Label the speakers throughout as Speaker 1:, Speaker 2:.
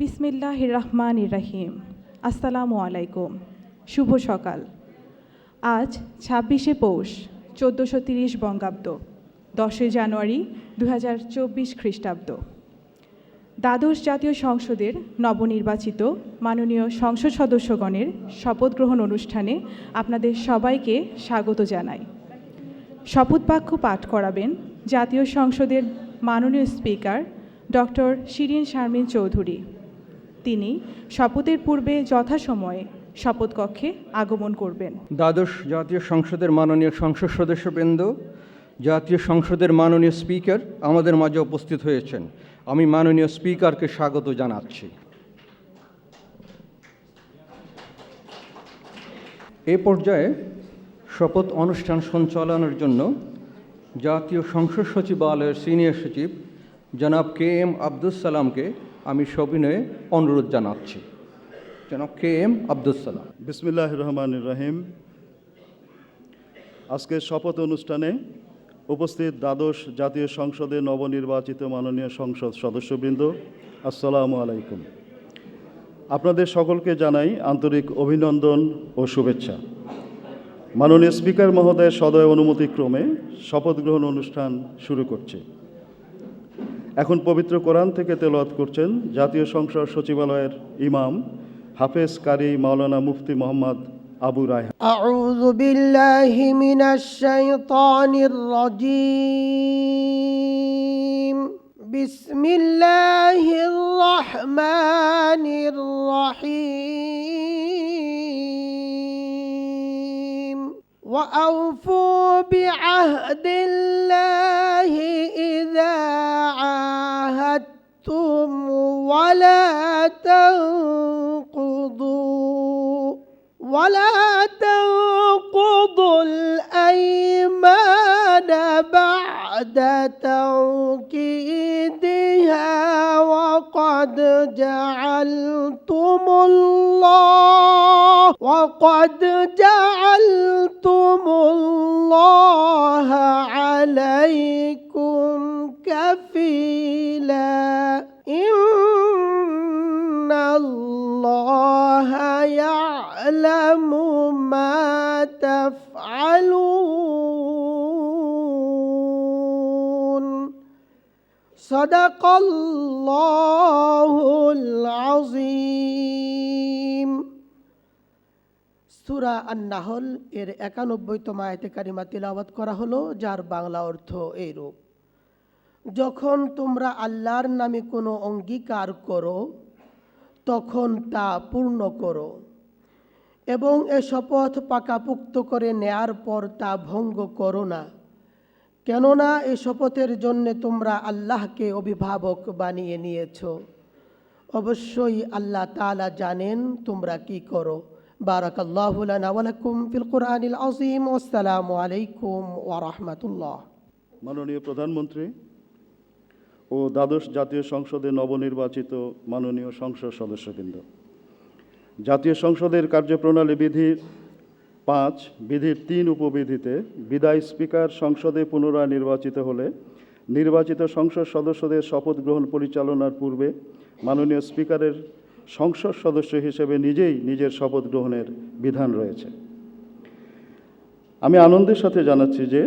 Speaker 1: বিসমিল্লাহ রহমান রাহিম। আসসালামু আলাইকুম। শুভ সকাল। আজ ছাব্বিশে পৌষ, চোদ্দোশো তিরিশ বঙ্গাব্দ, দশই জানুয়ারি দু হাজার চব্বিশ খ্রিস্টাব্দ। দ্বাদশ জাতীয় সংসদের নবনির্বাচিত মাননীয় সংসদ সদস্যগণের শপথ গ্রহণ অনুষ্ঠানে আপনাদের সবাইকে স্বাগত জানাই। শপথ বাক্য পাঠ করাবেন জাতীয় সংসদের মাননীয় স্পিকার ডক্টর শিরিন শারমিন চৌধুরী। তিনি শপথের পূর্বে যথাসময়ে শপথ কক্ষে আগমন করবেন।
Speaker 2: দ্বাদশ জাতীয় সংসদের মাননীয় সংসদ সদস্যবৃন্দ, জাতীয় সংসদের মাননীয় স্পিকার আমাদের মাঝে উপস্থিত হয়েছেন। আমি মাননীয় স্পিকারকে স্বাগত জানাচ্ছি। এ পর্যায়ে শপথ অনুষ্ঠান সঞ্চালনের জন্য জাতীয় সংসদ সচিবালয়ের সিনিয়র সচিব জনাব কে এম আব্দুল সালামকে আমি সবিনয়ে অনুরোধ জানাচ্ছি। যেন কে এম আব্দুল সালাম।
Speaker 3: বিসমিল্লাহ রহমান রহিম। আজকের শপথ অনুষ্ঠানে উপস্থিত দ্বাদশ জাতীয় সংসদে নবনির্বাচিত মাননীয় সংসদ সদস্যবৃন্দ, আসসালামু আলাইকুম। আপনাদের সকলকে জানাই আন্তরিক অভিনন্দন ও শুভেচ্ছা। মাননীয় স্পিকার মহোদয়ের সদয় অনুমতিক্রমে শপথ গ্রহণ অনুষ্ঠান শুরু করছে। এখন পবিত্র কোরআন থেকে তেলাওয়াত করছেন জাতীয় সংসদ সচিবালয়ের ইমাম হাফেজ কারি মাওলানা মুফতি মোহাম্মদ আবু রায়হান
Speaker 4: أعوذ بالله من الشيطان الرجيم بسم الله الرحمن الرحيم وأوفوا بعهد الله ولا تنقضوا ولا تنقضوا الأيمان بعد توكيدها وقد جعلتم الله وقد جعلتم الله عليكم كفيلا يعلم ما تفعلون صدق الله العظيم সুরা আন্নাহল এর একানব্বইতম আয়তে কারিমা তিলাওয়াত করা হলো যার বাংলা অর্থ এইরূপ যখন তোমরা আল্লাহর নামে কোনো অঙ্গীকার করো তখন তা পূর্ণ করো এবং এ শপথ পাকাপুক্ত করে নেয়ার পর তা ভঙ্গ করো না। কেননা এ শপথের জন্য তোমরা আল্লাহকে অভিভাবক বানিয়ে নিয়েছ। অবশ্যই আল্লাহ তাআলা জানেন তোমরা কি করো। বারাকাল্লাহু লানা ওয়া লাকুম ফিল কুরআনিল আযীম। ওয়াসসালামু আলাইকুম ওয়া রাহমাতুল্লাহ।
Speaker 3: মাননীয় প্রধানমন্ত্রী ও দ্বাদশ জাতীয় সংসদে নবনির্বাচিত মাননীয় সংসদ সদস্যবৃন্দ। জাতীয় সংসদের কার্যপ্রণালী বিধির পাঁচ, বিধির তিন উপবিধিতে বিদায় স্পিকার সংসদে পুনরায় নির্বাচিত হলে নির্বাচিত সংসদ সদস্যদের শপথ গ্রহণ পরিচালনার পূর্বে মাননীয় স্পিকারের সংসদ সদস্য হিসেবে নিজেই নিজের শপথ গ্রহণের বিধান রয়েছে। আমি আনন্দের সাথে জানাচ্ছি যে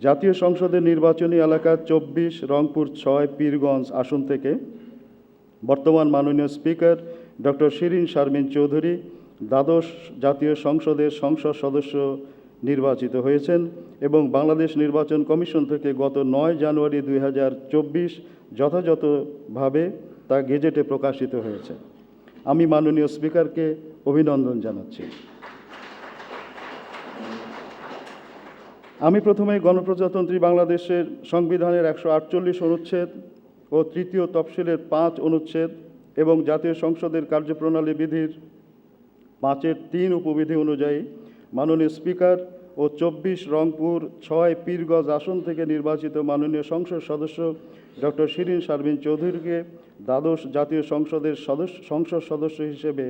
Speaker 3: জাতীয় সংসদের নির্বাচনী এলাকা চব্বিশ, রংপুর ছয়, পীরগঞ্জ আসন থেকে বর্তমান মাননীয় স্পিকার ডক্টর শিরিন শারমিন চৌধুরী, দ্বাদশ জাতীয় সংসদের সংসদ সদস্য নির্বাচিত হয়েছেন এবং বাংলাদেশ নির্বাচন কমিশন থেকে গত নয় জানুয়ারি দুই হাজার চব্বিশ যথাযথভাবে তা গেজেটে প্রকাশিত হয়েছে। আমি মাননীয় স্পিকারকে অভিনন্দন জানাচ্ছি। আমি প্রথমে গণপ্রজাতন্ত্রী বাংলাদেশের সংবিধানের একশো আটচল্লিশ অনুচ্ছেদ ও তৃতীয় তফসিলের পাঁচ অনুচ্ছেদ এবং জাতীয় সংসদের কার্যপ্রণালী বিধির পাঁচের তিন উপবিধি অনুযায়ী মাননীয় স্পিকার ও চব্বিশ রংপুর ছয় পীরগজ আসন থেকে নির্বাচিত মাননীয় সংসদ সদস্য ডক্টর শিরিন শারমিন চৌধুরীকে দ্বাদশ জাতীয় সংসদের সদস্য, সংসদ সদস্য হিসেবে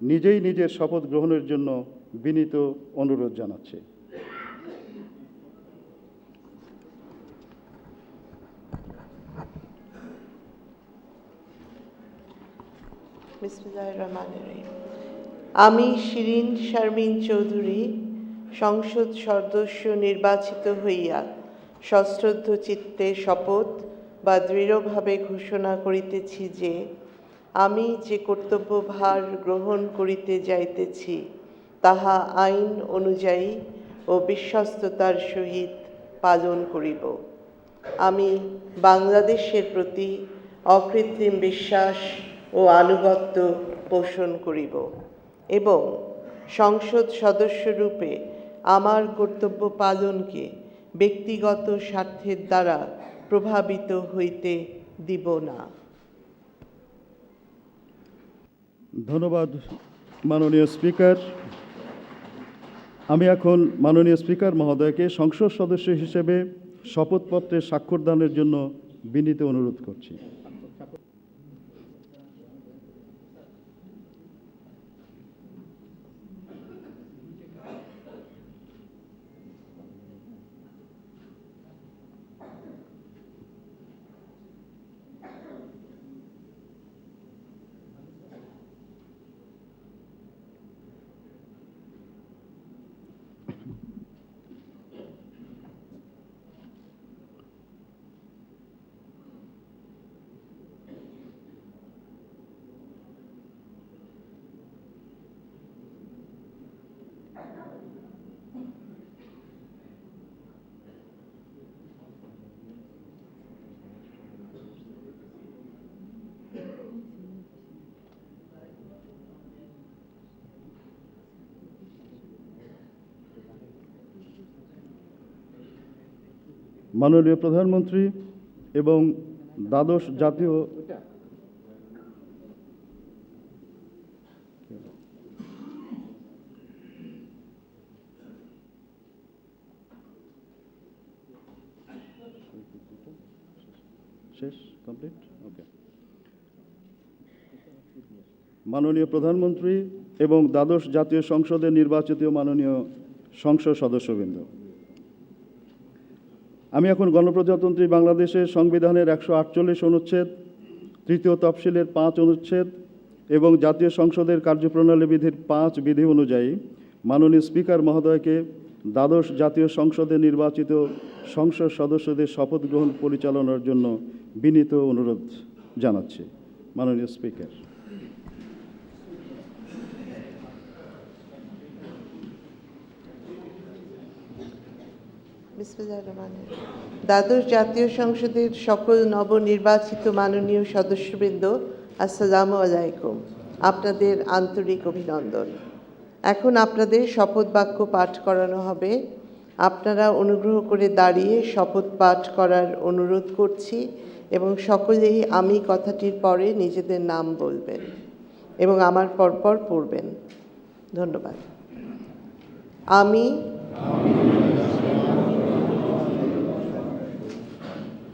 Speaker 3: নিজেই নিজের শপথ গ্রহণের জন্য বিনীত অনুরোধ জানাচ্ছে।
Speaker 5: আমি শিরিন শারমিন চৌধুরী, সংসদ সদস্য নির্বাচিত হইয়া সশ্রদ্ধ চিত্তে শপথ বা দৃঢ়ভাবে ঘোষণা করিতেছি যে, আমি যে কর্তব্যভার গ্রহণ করিতে যাইতেছি, তাহা আইন অনুযায়ী ও বিশ্বস্ততার সহিত পালন করিব। আমি বাংলাদেশের প্রতি অকৃত্রিম বিশ্বাস ও আনুগত্য পোষণ করিব এবং সংসদ সদস্যরূপে আমার কর্তব্য পালনকে ব্যক্তিগত স্বার্থের দ্বারা প্রভাবিত হইতে দিব না।
Speaker 3: ধন্যবাদ, মাননীয় স্পিকার। আমি এখন মাননীয় স্পিকার মহোদয়কে সংসদ সদস্য হিসেবে শপথপত্রে স্বাক্ষরদানের জন্য বিনীত অনুরোধ করছি। মাননীয় প্রধানমন্ত্রী এবং দ্বাদশ জাতীয় শেষ কমপ্লিট ওকে মাননীয় প্রধানমন্ত্রী এবং দ্বাদশ জাতীয় সংসদে নির্বাচিত মাননীয় সংসদ সদস্যবৃন্দ। আমি এখন গণপ্রজাতন্ত্রী বাংলাদেশের সংবিধানের একশো আটচল্লিশ অনুচ্ছেদ, তৃতীয় তফসিলের পাঁচ অনুচ্ছেদ এবং জাতীয় সংসদের কার্যপ্রণালী বিধির পাঁচ বিধি অনুযায়ী মাননীয় স্পিকার মহোদয়কে দ্বাদশ জাতীয় সংসদে নির্বাচিত সংসদ সদস্যদের শপথ গ্রহণ পরিচালনার জন্য বিনীত অনুরোধ জানাচ্ছি। মাননীয় স্পিকার
Speaker 5: বিসমিল্লাহির রহমানির রহিম। দ্বাদশ জাতীয় সংসদের সকল নবনির্বাচিত মাননীয় সদস্যবৃন্দ, আসসালামু আলাইকুম। আপনাদের আন্তরিক অভিনন্দন। এখন আপনাদের শপথ বাক্য পাঠ করানো হবে। আপনারা অনুগ্রহ করে দাঁড়িয়ে শপথ পাঠ করার অনুরোধ করছি এবং সকলেই আমি কথাটির পরে নিজেদের নাম বলবেন এবং আমার পরপর পড়বেন। ধন্যবাদ। আমি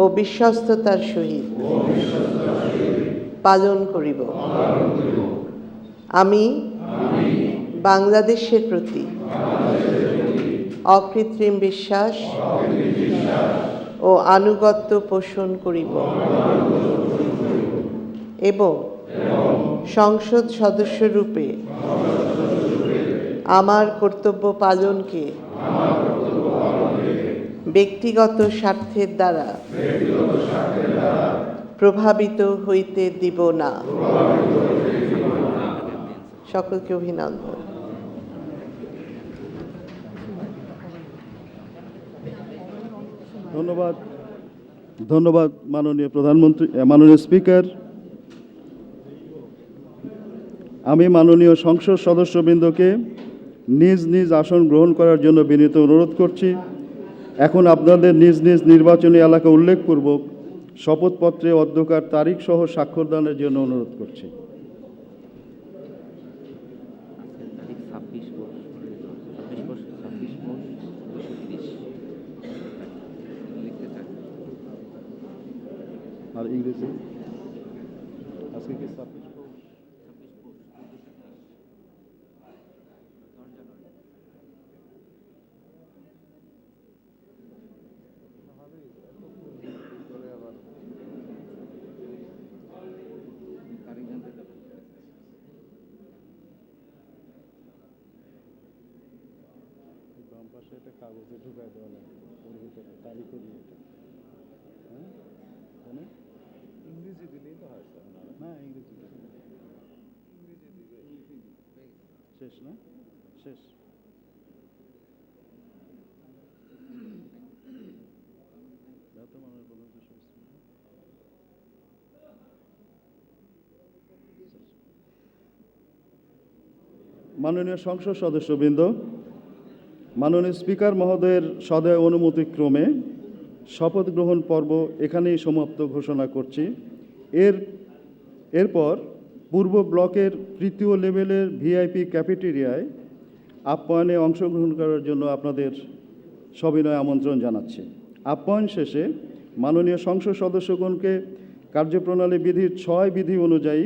Speaker 5: ও বিশ্বস্ততার সহিত পালন করিব। আমি বাংলাদেশের প্রতি অকৃত্রিম বিশ্বাস ও আনুগত্য পোষণ করিব এবং সংসদ সদস্যরূপে আমার কর্তব্য পালনকে ব্যক্তিগত স্বার্থের দ্বারা প্রভাবিত হইতে দিব না। সকলকে অভিনন্দন।
Speaker 3: ধন্যবাদ। ধন্যবাদ মাননীয় প্রধানমন্ত্রী মাননীয় স্পিকার। আমি মাননীয় সংসদ সদস্যবৃন্দকে নিজ নিজ আসন গ্রহণ করার জন্য বিনীত অনুরোধ করছি। এখন আপনাদের নিজ নিজ নির্বাচনী এলাকা উল্লেখপূর্বক শপথপত্রে অধ্যকার তারিখ সহ স্বাক্ষরদানের জন্য অনুরোধ করছি আর ইংরেজি আজকে কি পাশে একটা কাগজে ঢুকাই দেওয়া লাগে ওর ভিতরে তারিখও দিয়ে এটা হ্যাঁ? তাই ইংরেজি দিলেই তো হয় স্যার না? ইংরেজি দিলে শেষ না? শেষ। তো মনে বলুন তো শেষ। মাননীয় সংসদ সদস্যবৃন্দ মাননীয় স্পিকার মহোদয়ের সদয় অনুমতিক্রমে শপথ গ্রহণ পর্ব এখানেই সমাপ্ত ঘোষণা করছি। এর, এরপর পূর্ব ব্লকের তৃতীয় লেভেলের ভিআইপি ক্যাফেটেরিয়ায় আপ্যায়নে অংশগ্রহণ করার জন্য আপনাদের সবিনয় আমন্ত্রণ জানাচ্ছি। আপ্যায়ন শেষে মাননীয় সংসদ সদস্যগণকে কার্যপ্রণালী বিধির ছয় বিধি অনুযায়ী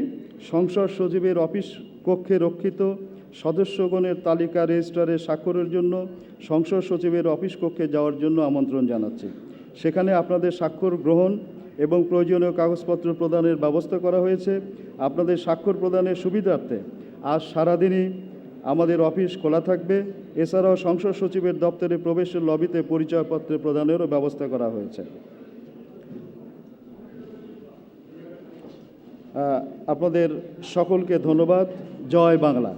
Speaker 3: সংসদ সচিবের অফিস কক্ষে রক্ষিত সদস্যগণের তালিকা রেজিস্টারে স্বাক্ষরের জন্য সংসদ সচিবের অফিস কক্ষে যাওয়ার জন্য আমন্ত্রণ জানাচ্ছি। সেখানে আপনাদের স্বাক্ষর গ্রহণ এবং প্রয়োজনীয় কাগজপত্র প্রদানের ব্যবস্থা করা হয়েছে। আপনাদের স্বাক্ষর প্রদানের সুবিধার্থে আজ সারাদিনই আমাদের অফিস খোলা থাকবে। এছাড়াও সংসদ সচিবের দপ্তরে প্রবেশের লবিতে পরিচয়পত্র প্রদানেরও ব্যবস্থা করা হয়েছে। আপনাদের সকলকে ধন্যবাদ। জয় বাংলা।